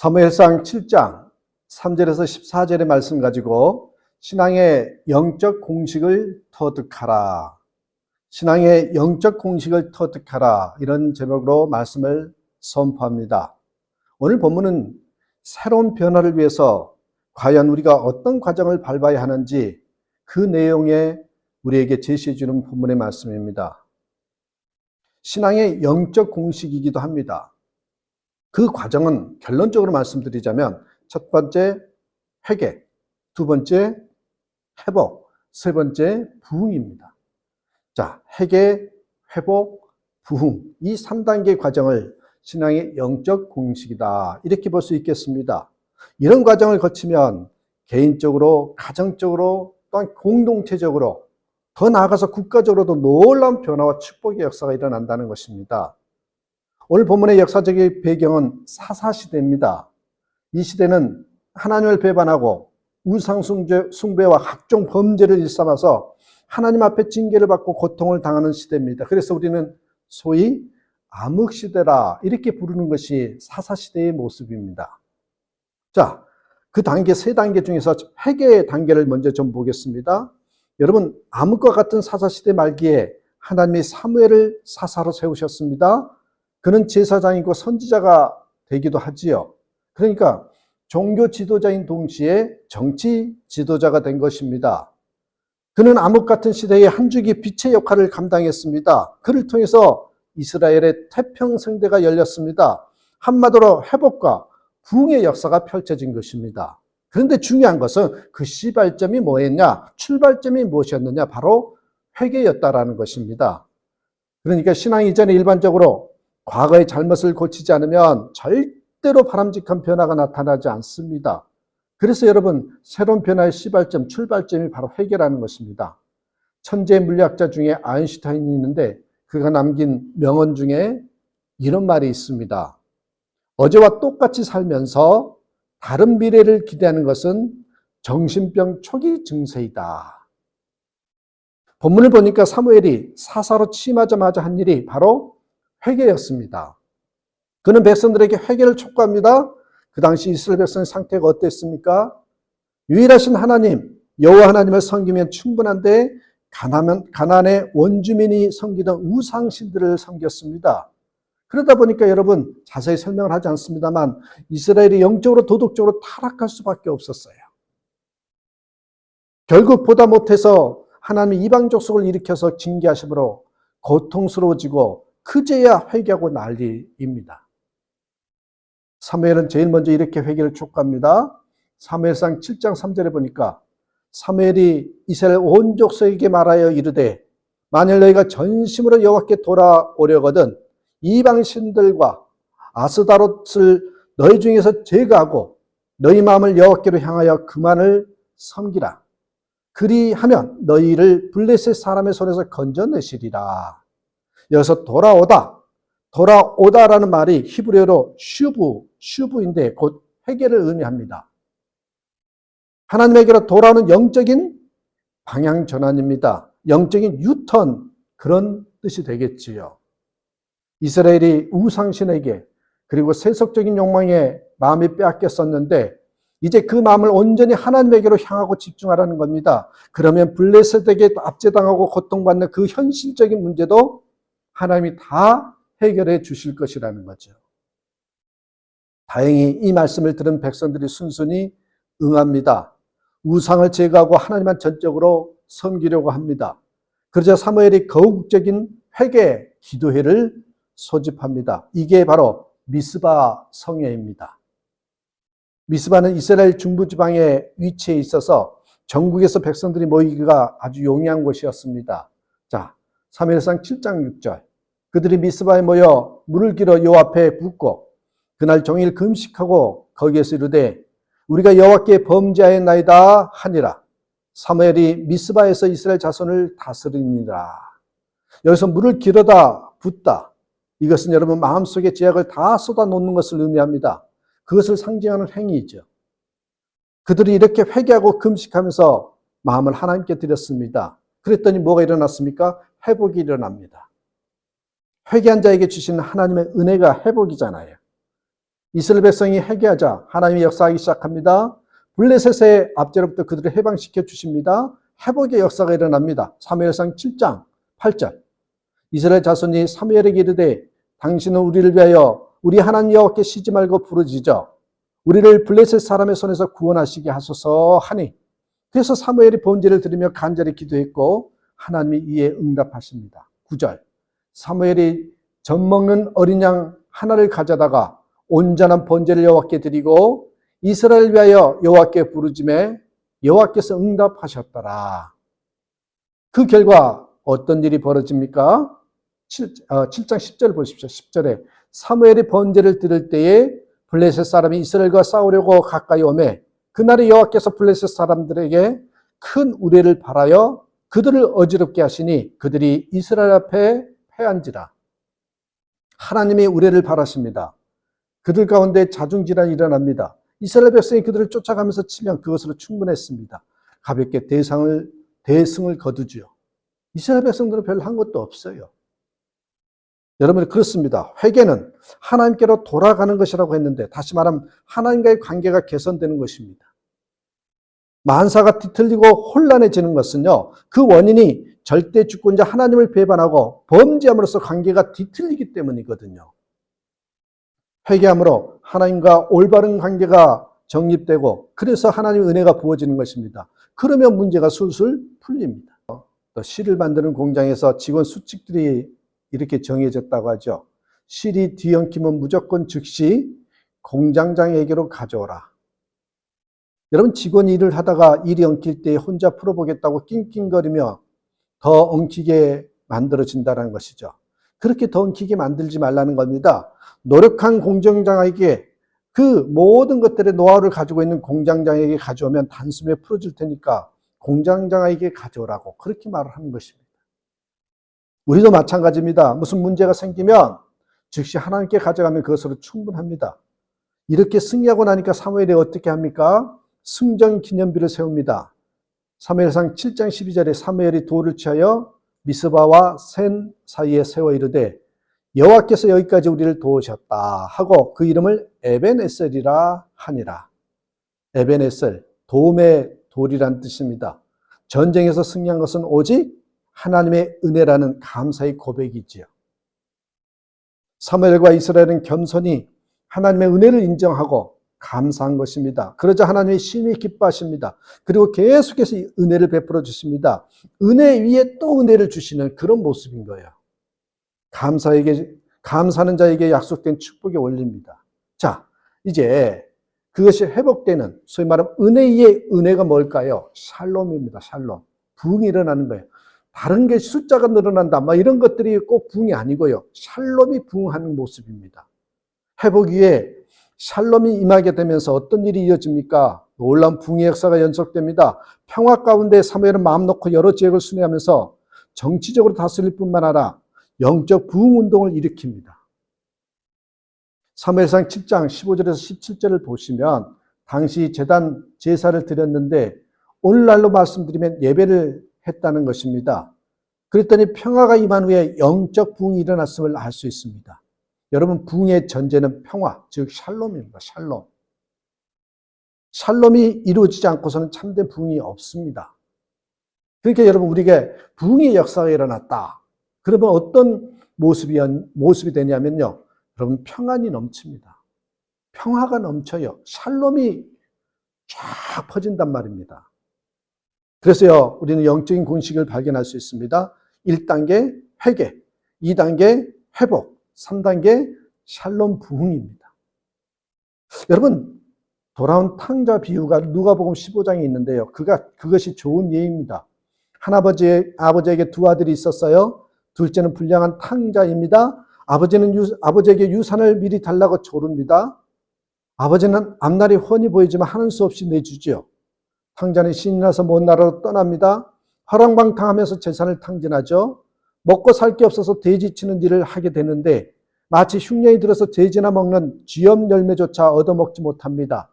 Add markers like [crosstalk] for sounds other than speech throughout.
사무엘상 7장 3절에서 14절의 말씀 가지고 신앙의 영적 공식을 터득하라. 신앙의 영적 공식을 터득하라. 이런 제목으로 말씀을 선포합니다. 오늘 본문은 새로운 변화를 위해서 과연 우리가 어떤 과정을 밟아야 하는지 그 내용에 우리에게 제시해 주는 본문의 말씀입니다. 신앙의 영적 공식이기도 합니다. 그 과정은 결론적으로 말씀드리자면 첫 번째 회개, 두 번째 회복, 세 번째 부흥입니다. 자, 회개, 회복, 부흥 이 3단계 과정을 신앙의 영적 공식이다. 이렇게 볼 수 있겠습니다. 이런 과정을 거치면 개인적으로, 가정적으로, 또한 공동체적으로 더 나아가서 국가적으로도 놀라운 변화와 축복의 역사가 일어난다는 것입니다. 오늘 본문의 역사적인 배경은 사사시대입니다. 이 시대는 하나님을 배반하고 우상숭배와 각종 범죄를 일삼아서 하나님 앞에 징계를 받고 고통을 당하는 시대입니다. 그래서 우리는 소위 암흑시대라 이렇게 부르는 것이 사사시대의 모습입니다. 자, 그 단계, 세 단계 중에서 회개의 단계를 먼저 좀 보겠습니다. 여러분, 암흑과 같은 사사시대 말기에 하나님이 사무엘을 사사로 세우셨습니다. 그는 제사장이고 선지자가 되기도 하지요. 그러니까 종교 지도자인 동시에 정치 지도자가 된 것입니다. 그는 암흑 같은 시대의 한 줄기 빛의 역할을 감당했습니다. 그를 통해서 이스라엘의 태평성대가 열렸습니다. 한마디로 회복과 부흥의 역사가 펼쳐진 것입니다. 그런데 중요한 것은 그 시발점이 뭐였냐, 출발점이 무엇이었느냐, 바로 회개였다라는 것입니다. 그러니까 신앙 이전에 일반적으로 과거의 잘못을 고치지 않으면 절대로 바람직한 변화가 나타나지 않습니다. 그래서 여러분, 새로운 변화의 시발점, 출발점이 바로 회개라는 것입니다. 천재 물리학자 중에 아인슈타인이 있는데 그가 남긴 명언 중에 이런 말이 있습니다. 어제와 똑같이 살면서 다른 미래를 기대하는 것은 정신병 초기 증세이다. 본문을 보니까 사무엘이 사사로 취임하자마자 한 일이 바로 회개였습니다. 그는 백성들에게 회개를 촉구합니다. 그 당시 이스라엘 백성의 상태가 어땠습니까? 유일하신 하나님, 여호와 하나님을 섬기면 충분한데 가난한 가난의 원주민이 섬기던 우상신들을 섬겼습니다. 그러다 보니까 여러분 자세히 설명을 하지 않습니다만 이스라엘이 영적으로 도덕적으로 타락할 수밖에 없었어요. 결국 보다 못해서 하나님이 이방 족속을 일으켜서 징계하심으로 고통스러워지고 그제야 회개하고 난리입니다. 사무엘은 제일 먼저 이렇게 회개를 촉구합니다. 사무엘상 7장 3절에 보니까 사무엘이 이스라엘 온 족속에게 말하여 이르되 만일 너희가 전심으로 여호와께 돌아오려거든 이방 신들과 아스다롯을 너희 중에서 제거하고 너희 마음을 여호와께로 향하여 그만을 섬기라. 그리하면 너희를 블레셋 사람의 손에서 건져내시리라. 여기서 돌아오다, 돌아오다라는 말이 히브리어로 슈브, 슈브인데 곧 회개를 의미합니다. 하나님에게로 돌아오는 영적인 방향 전환입니다. 영적인 유턴 그런 뜻이 되겠지요. 이스라엘이 우상신에게 그리고 세속적인 욕망에 마음이 빼앗겼었는데 이제 그 마음을 온전히 하나님에게로 향하고 집중하라는 겁니다. 그러면 블레셋에게 압제당하고 고통받는 그 현실적인 문제도 하나님이 다 해결해 주실 것이라는 거죠. 다행히 이 말씀을 들은 백성들이 순순히 응합니다. 우상을 제거하고 하나님만 전적으로 섬기려고 합니다. 그러자 사무엘이 거국적인 회개 기도회를 소집합니다. 이게 바로 미스바 성회입니다. 미스바는 이스라엘 중부 지방에 위치해 있어서 전국에서 백성들이 모이기가 아주 용이한 곳이었습니다. 자, 3일상 7장 6절. 그들이 미스바에 모여 물을 길어 요 앞에 붓고 그날 종일 금식하고 거기에서 이르되 우리가 여호와께 범죄하였나이다 하니라. 사무엘이 미스바에서 이스라엘 자손을 다스리니라. 여기서 물을 길어다 붓다. 이것은 여러분 마음속에 죄악을 다 쏟아놓는 것을 의미합니다. 그것을 상징하는 행위이죠. 그들이 이렇게 회개하고 금식하면서 마음을 하나님께 드렸습니다. 그랬더니 뭐가 일어났습니까? 회복이 일어납니다. 회개한 자에게 주시는 하나님의 은혜가 회복이잖아요. 이스라엘 백성이 회개하자 하나님이 역사하기 시작합니다. 블레셋의 압제로부터 그들을 해방시켜 주십니다. 회복의 역사가 일어납니다. 사무엘상 7장 8절. 이스라엘 자손이 사무엘에게 이르되 당신은 우리를 위하여 우리 하나님 여호와께 쉬지 말고 부르짖어 우리를 블레셋 사람의 손에서 구원하시게 하소서 하니 그래서 사무엘이 본제를 드리며 간절히 기도했고 하나님이 이에 응답하십니다. 9절. 사무엘이 젖 먹는 어린 양 하나를 가져다가 온전한 번제를 여호와께 드리고 이스라엘 위하여 여호와께 부르짖매 여호와께서 응답하셨더라. 그 결과 어떤 일이 벌어집니까? 7, 어, 7장 10절 보십시오. 10절에 사무엘이 번제를 드릴 때에 블레셋 사람이 이스라엘과 싸우려고 가까이 오매 그날에 여호와께서 블레셋 사람들에게 큰 우레를 발하여 그들을 어지럽게 하시니 그들이 이스라엘 앞에 패한지라. 하나님이 우레를 발하십니다. 그들 가운데 자중질환이 일어납니다. 이스라엘 백성이 그들을 쫓아가면서 치면 그것으로 충분했습니다. 가볍게 대상을 대승을 거두지요. 이스라엘 백성들은 별로 한 것도 없어요. 여러분 그렇습니다. 회개는 하나님께로 돌아가는 것이라고 했는데 다시 말하면 하나님과의 관계가 개선되는 것입니다. 만사가 뒤틀리고 혼란해지는 것은요. 그 원인이 절대 주권자 하나님을 배반하고 범죄함으로써 관계가 뒤틀리기 때문이거든요. 회개함으로 하나님과 올바른 관계가 정립되고 그래서 하나님의 은혜가 부어지는 것입니다. 그러면 문제가 술술 풀립니다. 또 실을 만드는 공장에서 직원 수칙들이 이렇게 정해졌다고 하죠. 실이 뒤엉키면 무조건 즉시 공장장에게로 가져오라. 여러분 직원이 일을 하다가 일이 엉킬 때 혼자 풀어보겠다고 낑낑거리며 더 엉키게 만들어진다는 것이죠. 그렇게 더 엉키게 만들지 말라는 겁니다. 노력한 공장장에게 그 모든 것들의 노하우를 가지고 있는 공장장에게 가져오면 단숨에 풀어질 테니까 공장장에게 가져오라고 그렇게 말을 하는 것입니다. 우리도 마찬가지입니다. 무슨 문제가 생기면 즉시 하나님께 가져가면 그것으로 충분합니다. 이렇게 승리하고 나니까 사무엘이 어떻게 합니까? 승전 기념비를 세웁니다. 사무엘상 7장 12절에 사무엘이 돌을 취하여 미스바와 센 사이에 세워 이르되 여호와께서 여기까지 우리를 도우셨다 하고 그 이름을 에벤에셀이라 하니라. 에벤에셀 도움의 돌이란 뜻입니다. 전쟁에서 승리한 것은 오직 하나님의 은혜라는 감사의 고백이지요. 사무엘과 이스라엘은 겸손히 하나님의 은혜를 인정하고 감사한 것입니다. 그러자 하나님이 심히 기뻐하십니다. 그리고 계속해서 은혜를 베풀어 주십니다. 은혜 위에 또 은혜를 주시는 그런 모습인 거예요. 감사에게 감사하는 자에게 약속된 축복의 원리입니다. 자, 이제 그것이 회복되는 소위 말하면 은혜의 은혜가 뭘까요? 샬롬입니다. 샬롬. 부흥이 일어나는 거예요. 다른 게 숫자가 늘어난다. 막 이런 것들이 꼭 부흥이 아니고요. 샬롬이 부흥하는 모습입니다. 회복 위에 샬롬이 임하게 되면서 어떤 일이 이어집니까? 놀라운 붕의 역사가 연속됩니다. 평화 가운데 사무엘은 마음 놓고 여러 지역을 순회하면서 정치적으로 다스릴 뿐만 아니라 영적 부흥 운동을 일으킵니다. 사무엘상 7장 15절에서 17절을 보시면 당시 제단 제사를 드렸는데 오늘날로 말씀드리면 예배를 했다는 것입니다. 그랬더니 평화가 임한 후에 영적 부흥이 일어났음을 알 수 있습니다. 여러분 부흥의 전제는 평화, 즉 샬롬입니다. 샬롬. 샬롬이 이루어지지 않고서는 참된 부흥이 없습니다. 그러니까 여러분 우리에게 부흥의 역사가 일어났다. 그러면 어떤 모습이 모습이 되냐면요. 여러분 평안이 넘칩니다. 평화가 넘쳐요. 샬롬이 쫙 퍼진단 말입니다. 그래서요, 우리는 영적인 공식을 발견할 수 있습니다. 1단계 회개, 2단계 회복, 3단계 샬롬 부흥입니다. 여러분, 돌아온 탕자 비유가 누가복음 15장에 있는데요. 그가 그것이 좋은 예입니다. 할아버지 아버지에게 두 아들이 있었어요. 둘째는 불량한 탕자입니다. 아버지는 유, 아버지에게 유산을 미리 달라고 조릅니다. 아버지는 앞날이 훤히 보이지만 하는 수 없이 내주지요. 탕자는 신이 나서 먼 나라로 떠납니다. 허랑방탕하면서 재산을 탕진하죠. 먹고 살 게 없어서 돼지 치는 일을 하게 되는데 마치 흉년이 들어서 돼지나 먹는 쥐염 열매조차 얻어먹지 못합니다.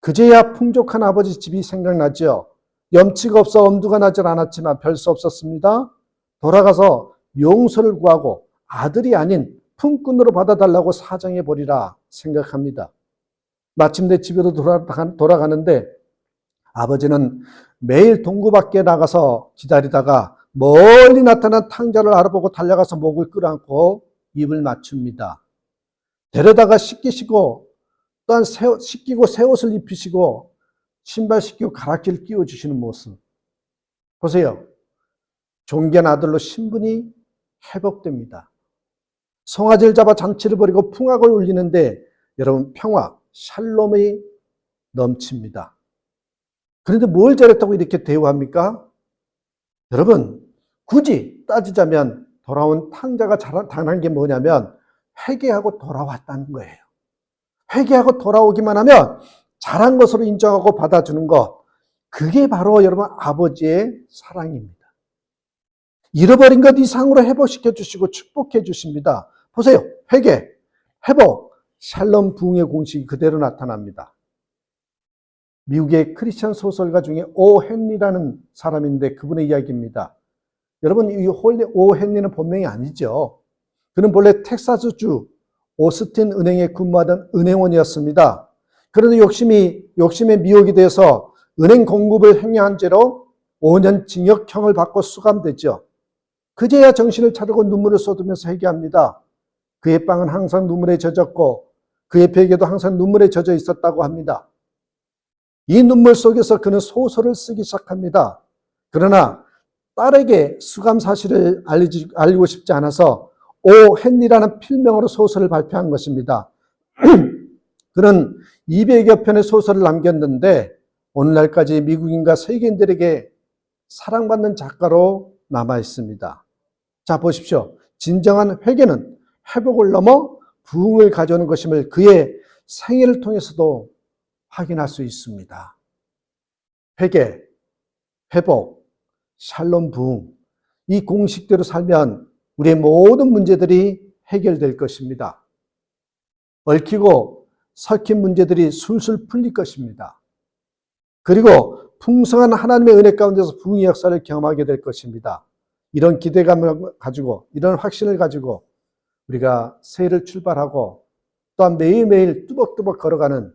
그제야 풍족한 아버지 집이 생각나죠. 염치가 없어 엄두가 나질 않았지만 별 수 없었습니다. 돌아가서 용서를 구하고 아들이 아닌 품꾼으로 받아달라고 사정해 버리라 생각합니다. 마침내 집으로 돌아가- 돌아가는데 아버지는 매일 동구 밖에 나가서 기다리다가 멀리 나타난 탕자를 알아보고 달려가서 목을 끌어안고 입을 맞춥니다. 데려다가 씻기시고 또한 새, 씻기고 새 옷을 입히시고 신발 씻기고 가락지를 끼워주시는 모습. 보세요. 존귀한 아들로 신분이 회복됩니다. 송아지를 잡아 잔치를 벌이고 풍악을 울리는데 여러분 평화, 샬롬이 넘칩니다. 그런데 뭘 잘했다고 이렇게 대우합니까? 여러분, 굳이 따지자면 돌아온 탕자가 잘- 당한 게 뭐냐면 회개하고 돌아왔다는 거예요. 회개하고 돌아오기만 하면 잘한 것으로 인정하고 받아주는 것. 그게 바로 여러분 아버지의 사랑입니다. 잃어버린 것 이상으로 회복시켜 주시고 축복해 주십니다. 보세요. 회개, 회복, 샬롬 부흥의 공식이 그대로 나타납니다. 미국의 크리스천 소설가 중에 오 헨리라는 사람인데 그분의 이야기입니다. 여러분 이 홀리 오 헨리는 본명이 아니죠. 그는 본래 텍사스주 오스틴 은행에 근무하던 은행원이었습니다. 그런데 욕심이 욕심에 미혹이 돼서 은행 공급을 횡령한 죄로 5년 징역형을 받고 수감되죠. 그제야 정신을 차리고 눈물을 쏟으면서 회개합니다. 그의 빵은 항상 눈물에 젖었고 그의 베개도 항상 눈물에 젖어 있었다고 합니다. 이 눈물 속에서 그는 소설을 쓰기 시작합니다. 그러나 딸에게 수감 사실을 알리지, 알리고 싶지 않아서 오 헨리라는 필명으로 소설을 발표한 것입니다. [clears throat] 그는 200여 편의 소설을 남겼는데 오늘날까지 미국인과 세계인들에게 사랑받는 작가로 남아 있습니다. 자, 보십시오. 진정한 회개는 회복을 넘어 부흥을 가져오는 것임을 그의 생애를 통해서도 확인할 수 있습니다. 회개, 회복, 샬롬 부흥. 이 공식대로 살면 우리의 모든 문제들이 해결될 것입니다. 얽히고 설킨 문제들이 술술 풀릴 것입니다. 그리고 풍성한 하나님의 은혜 가운데서 부흥의 역사를 경험하게 될 것입니다. 이런 기대감을 가지고, 이런 확신을 가지고 우리가 새해를 출발하고 또한 매일매일 뚜벅뚜벅 걸어가는